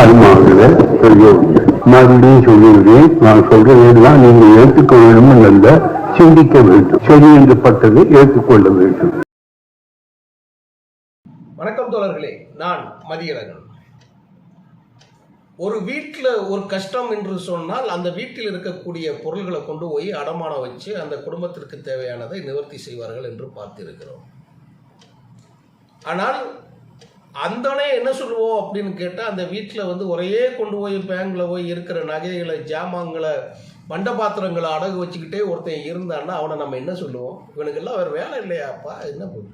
ஆன்மாவில் சொல்லியிருந்தேன் மறுபடியும் சொல்லியிருக்கேன் நான் சொல்றதெல்லாம் நீங்கள் ஏற்றுக்க வேண்டும் என்ற சிந்திக்க வேண்டும். சரி என்று பட்டதை ஏற்றுக்கொள்ள வேண்டும். வணக்கம் தோழர்களே. நான் மதியழகன். ஒரு வீட்டில் ஒரு கஷ்டம் என்று சொன்னால் அந்த வீட்டில் இருக்கக்கூடிய பொருள்களை கொண்டு போய் அடமானம் வச்சு அந்த குடும்பத்திற்கு தேவையானதை நிவர்த்தி செய்வார்கள் என்று பார்த்திருக்கிறோம். ஆனால் அந்தனே என்ன சொல்லுவோம் அப்படின்னு கேட்டால் அந்த வீட்டில் வந்து ஒரே கொண்டு போய் பேங்கில் போய் இருக்கிற நகைகளை ஜாமான்களை மண்டபாத்திரங்களை அடகு வச்சுக்கிட்டே ஒருத்தன் இருந்தான்னா அவனை நம்ம என்ன சொல்லுவோம்? இவனுக்கெல்லாம் வேறு வேலை இல்லையாப்பா என்ன பண்ணு?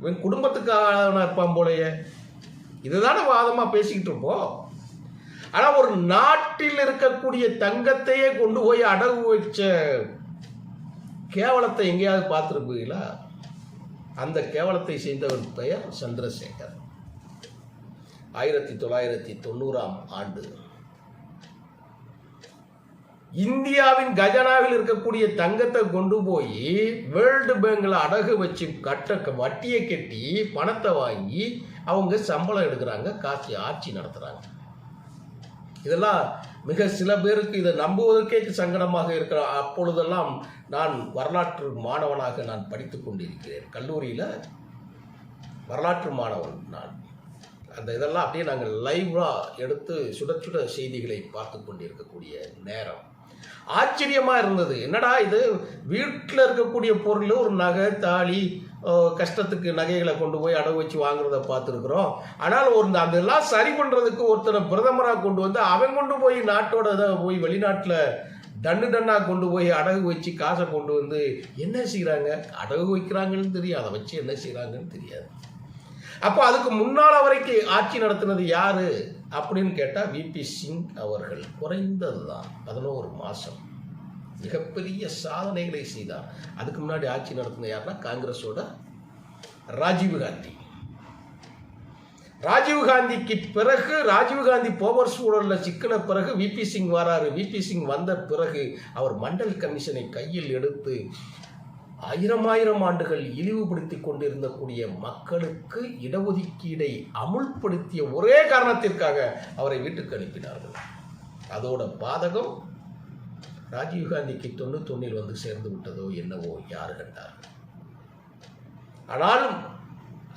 இவன் குடும்பத்துக்கான இருப்பான் போலையே. இதுதானே வாதமாக பேசிக்கிட்டு இருப்போம். ஆனால் ஒரு நாட்டில் இருக்கக்கூடிய தங்கத்தையே கொண்டு போய் அடகு வச்ச கேவலத்தை எங்கேயாவது பார்த்துருப்பீங்களா? அந்த கேவலத்தை செய்தவன் பெயர் சந்திரசேகர். ஆயிரத்தி தொள்ளாயிரத்தி தொண்ணூறாம் ஆண்டு. இந்தியாவின் கஜனாவில் இருக்கக்கூடிய தங்கத்தை கொண்டு போய் வேர்ல்டு பேங்கில் அடகு வச்சு கட்ட வட்டியை கட்டி பணத்தை வாங்கி அவங்க சம்பளம் எடுக்கிறாங்க. காசு ஆட்சி நடத்துகிறாங்க இதெல்லாம் மிக சில பேருக்கு இதை நம்புவதற்கே சங்கடமாக இருக்கிற அப்பொழுதெல்லாம் நான் வரலாற்று மாணவனாக நான் படித்து கொண்டிருக்கிறேன். கல்லூரியில் வரலாற்று மாணவன் நான். அந்த இதெல்லாம் அப்படியே நாங்கள் லைவாக எடுத்து சுட சுட செய்திகளை பார்த்து கொண்டிருக்கக்கூடிய நேரம். ஆச்சரியமாக இருந்தது. என்னடா இது? வீட்டில் இருக்கக்கூடிய பொருள் ஒரு நகை தாலி கஷ்டத்துக்கு நகைகளை கொண்டு போய் அடகு வச்சு வாங்குறத பார்த்துருக்குறோம். ஆனால் ஒரு அதெல்லாம் சரி பண்ணுறதுக்கு ஒருத்தரை பிரதமராக கொண்டு வந்து அவன் கொண்டு போய் நாட்டோட இதை போய் வெளிநாட்டில் டன்னு டன்னாக கொண்டு போய் அடகு வச்சு காசை கொண்டு வந்து என்ன செய்கிறாங்க அடகு வைக்கிறாங்கன்னு தெரியும். அதை வச்சு என்ன செய்கிறாங்கன்னு தெரியாது. அப்போ அதுக்கு முன்னால் வரைக்கும் ஆட்சி நடத்தினது யார்? அப்படின்னு கேட்டால் விபி சிங் அவர்கள். குறைந்தது தான் பதினோரு மாதம் மிகப்பெரிய சாதனைகளை செய்தார். அதுக்கு முன்னாடி ஆட்சி நடத்தின யாருன்னா காங்கிரஸோட ராஜீவ் காந்தி. ராஜீவ் காந்திக்கு பிறகு ராஜீவ் காந்தி போவர் சூழலில் சிக்கின பிறகு விபி சிங் வராரு. விபி சிங் வந்த பிறகு அவர் மண்டல் கமிஷனை கையில் எடுத்து ஆயிரம் ஆயிரம் ஆண்டுகள் இழிவுபடுத்தி கொண்டிருந்தக்கூடிய மக்களுக்கு இடஒதுக்கீடை அமுல்படுத்திய ஒரே காரணத்திற்காக அவரை வீட்டுக்கு அனுப்பினார்கள். அதோட பாதகம் ராஜீவ்காந்திக்கு தொண்ணூத்தொன்னில் வந்து சேர்ந்து விட்டதோ என்னவோ யார் கண்டார்கள் ஆனாலும்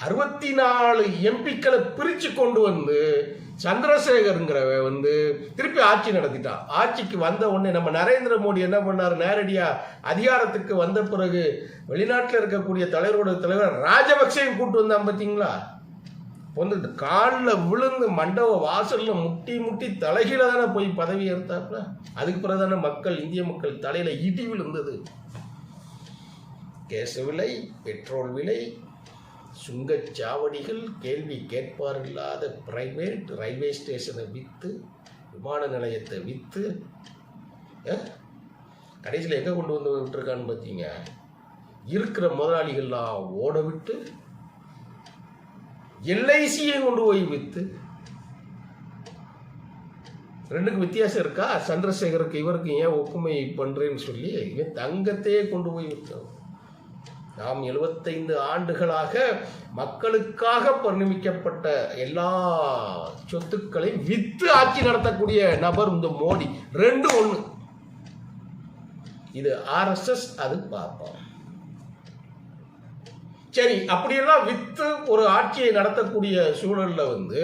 அறுபத்தி நாலு எம்பிக்களை பிரித்து கொண்டு வந்து சந்திரசேகருங்கிறவ வந்து திருப்பி ஆட்சி நடத்திட்டான். ஆட்சிக்கு வந்த உடனே நம்ம நரேந்திர மோடி என்ன பண்ணார்? நேரடியாக அதிகாரத்துக்கு வந்த பிறகு வெளிநாட்டில் இருக்கக்கூடிய தலைவரோட தலைவர் ராஜபக்சேயும் கூட்டு வந்தான் பார்த்தீங்களா வந்து காலில் விழுந்து மண்டப வாசலில் முட்டி முட்டி தலைகீழ தானே போய் பதவி ஏற்றாப்புல? அதுக்கு பிறகு தானே மக்கள் இந்திய மக்கள் தலையில் இடி விழுந்தது. கேஸ் விலை பெட்ரோல் விலை சுங்கச்சாவடிகள் கேள்வி கேட்பார் இல்லாத பிரைவேட் ரயில்வே ஸ்டேஷனை விற்று விமான நிலையத்தை விற்று கடைசியில் எங்கே கொண்டு வந்து விட்டுருக்கான்னு பார்த்தீங்க இருக்கிற முதலாளிகள்லாம் ஓட விட்டு எல்ஐசியை கொண்டு போய் விற்று ரெண்டுக்கு வித்தியாசம் இருக்கா? சந்திரசேகருக்கு இவருக்கு ஏன் ஒப்புமை பண்ணுறேன்னு சொல்லி இவன் தங்கத்தையே கொண்டு போய் விற்றோம் நாம் எழுபத்தைந்து ஆண்டுகளாக மக்களுக்காக பரிணமிக்கப்பட்ட எல்லா சொத்துக்களையும் வித்து ஆட்சி நடத்தக்கூடிய நபர் இந்த மோடி. ரெண்டு ஒன்று இது ஆர்எஸ்எஸ் அது பார்ப்போம் சரி அப்படியெல்லாம் வித்து ஒரு ஆட்சியை நடத்தக்கூடிய சூழலில் வந்து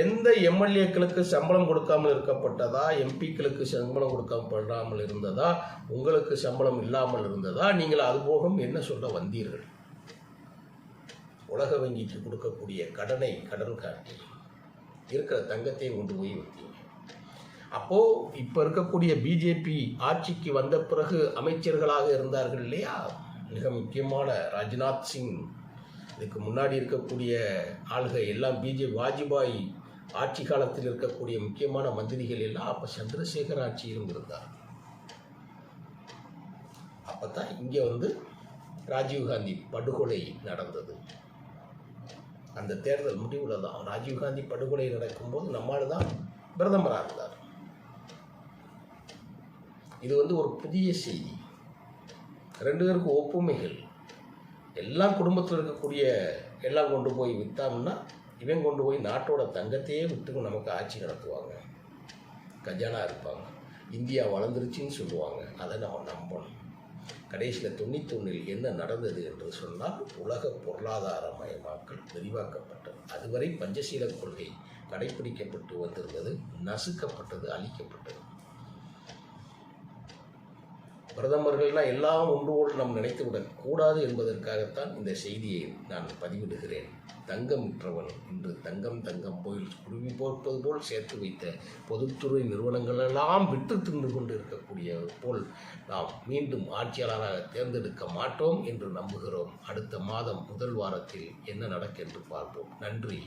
எந்த எம்எல்ஏக்களுக்கு சம்பளம் கொடுக்காமல் இருக்கப்பட்டதா எம்பிக்களுக்கு சம்பளம் கொடுக்கப்படாமல் இருந்ததா உங்களுக்கு சம்பளம் இல்லாமல் இருந்ததா நீங்கள் அதுபோகம் என்ன சொல்ல வந்தீர்கள்? உலக வங்கிக்கு கொடுக்கக்கூடிய கடனை கடன் காட்டி இருக்கிற தங்கத்தையும் கொண்டு போய் வைத்தீங்க அப்போது இப்போ இருக்கக்கூடிய பிஜேபி ஆட்சிக்கு வந்த பிறகு அமைச்சர்களாக இருந்தார்கள் இல்லையா? மிக முக்கியமான ராஜ்நாத் சிங். இதுக்கு முன்னாடி இருக்கக்கூடிய ஆளுகை எல்லாம் பிஜே வாஜ்பாய் ஆட்சி காலத்தில் இருக்கக்கூடிய முக்கியமான மந்திரிகள் எல்லாம் அப்போ சந்திரசேகர் ஆட்சியிலும் இருந்தார். அப்போ தான் இங்கே வந்து ராஜீவ்காந்தி படுகொலை நடந்தது. அந்த தேர்தல் முடிவில் தான் ராஜீவ்காந்தி படுகொலை நடக்கும்போது நம்மால் தான் பிரதமராக இருந்தார். இது வந்து ஒரு புதிய செய்தி. ரெண்டு பேருக்கும் ஒப்புமைகள். எல்லாம் குடும்பத்தில் இருக்கக்கூடிய எல்லாம் கொண்டு போய் விற்றோம்னா இவன் கொண்டு போய் நாட்டோட தங்கத்தையே விட்டு நமக்கு ஆட்சி நடத்துவாங்க. கஜானா இருப்பாங்க. இந்தியா வளர்ந்துருச்சுன்னு சொல்லுவாங்க. அதை நம்ம நம்பணும். கடைசியில் தொண்ணூத்தொன்னில் என்ன நடந்தது என்று சொன்னால் உலக பொருளாதார மயமாக்கல் விரிவாக்கப்பட்டது. அதுவரை பஞ்சசீல கொள்கை கடைபிடிக்கப்பட்டு வந்திருந்தது நசுக்கப்பட்டது அழிக்கப்பட்டது. பிரதமர்கள்னால் எல்லாம் ஒன்று போல் நாம் நினைத்து விடக் கூடாது என்பதற்காகத்தான் இந்த செய்தியை நான் பதிவிடுகிறேன். தங்கம் விற்றவன் இன்று தங்கம் தங்கம் போயில் குருவி போர்ப்பது போல் சேர்த்து வைத்த பொதுத்துறை நிறுவனங்களெல்லாம் விட்டு தின்று கொண்டு இருக்கக்கூடிய போல் நாம் மீண்டும் ஆட்சியாளராக தேர்ந்தெடுக்க மாட்டோம் என்று நம்புகிறோம். அடுத்த மாதம் முதல் வாரத்தில் என்ன நடக்கென்று பார்ப்போம். நன்றி.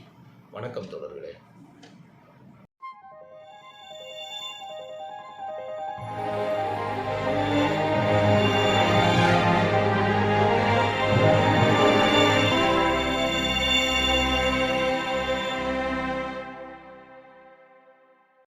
வணக்கம் தொடர்களே thank you